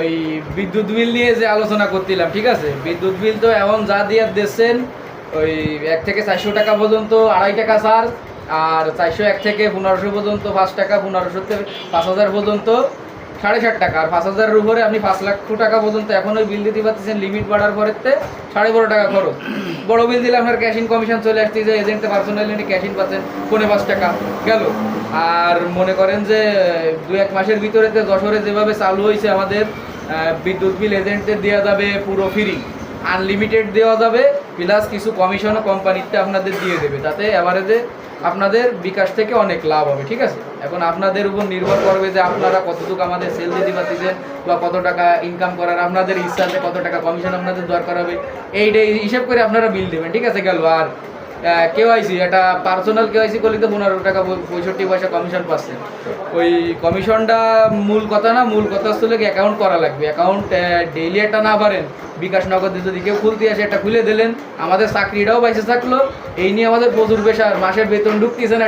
ওই বিদ্যুৎ বিল নিয়ে যে আলোচনা করছিলাম, ঠিক আছে? বিদ্যুৎ বিল তো এখন যা দিয়ে দিচ্ছেন ওই এক থেকে চারশো টাকা পর্যন্ত, আড়াই টাকা চার্জ আর চারশো এক থেকে পনেরোশো পর্যন্ত, পাঁচ টাকা পনেরোশো থেকে পাঁচ হাজার পর্যন্ত সাড়ে ষাট টাকা। আর পাঁচ হাজারের উপরে আপনি পাঁচ লক্ষ টাকা পর্যন্ত এখন ওই বিল দিতে পারতেছেন লিমিট বাড়ার পরেতে সাড়ে বারো টাকা খরচ। বড় বিল দিলে আপনার ক্যাশিং কমিশন চলে আসছে, যে এজেন্টে পার্সোনালি ক্যাশিং পাচ্ছেন, পৌনে পাঁচ টাকা গেল। আর মনে করেন যে, দু এক মাসের ভিতরে তো যশোরে যেভাবে চালু হয়েছে আমাদের বিদ্যুৎ বিল এজেন্টের দেওয়া যাবে পুরো ফ্রি আনলিমিটেড দেওয়া যাবে। প্লাস কিছু কমিশনও কোম্পানিতে আপনাদের দিয়ে দেবে। তাতে এভারেজে আপনাদের বিকাশ থেকে অনেক লাভ হবে, ঠিক আছে? এখন আপনাদের উপর নির্ভর করবে যে আপনারা কতটুকু আমাদের সেল দিতে পারতেছেন বা কত টাকা ইনকাম করার আপনাদের ইচ্ছাতে কত টাকা কমিশন আপনাদের দরকার হবে। এইটাই হিসেব করে আপনারা বিল দেবেন, ঠিক আছে, গেল? আর কেওয়াইসি, এটা পার্সোনাল কেওয়াইসি করলে তো পনেরো টাকা পঁয়ষট্টি পয়সা কমিশন পাচ্ছে। ওই কমিশনটা মূল কথা না, মূল কথা হচ্ছে কি অ্যাকাউন্ট করা লাগবে। অ্যাকাউন্ট ডেইলি একটা না পারেন বিকাশ নগদে যদি কেউ খুলতে আসে এটা খুলে দিলেন, আমাদের চাকরিটাও বাইসে থাকল। এই নিয়ে আমাদের প্রচুর পেশার মাসের বেতন ঢুকতেছে না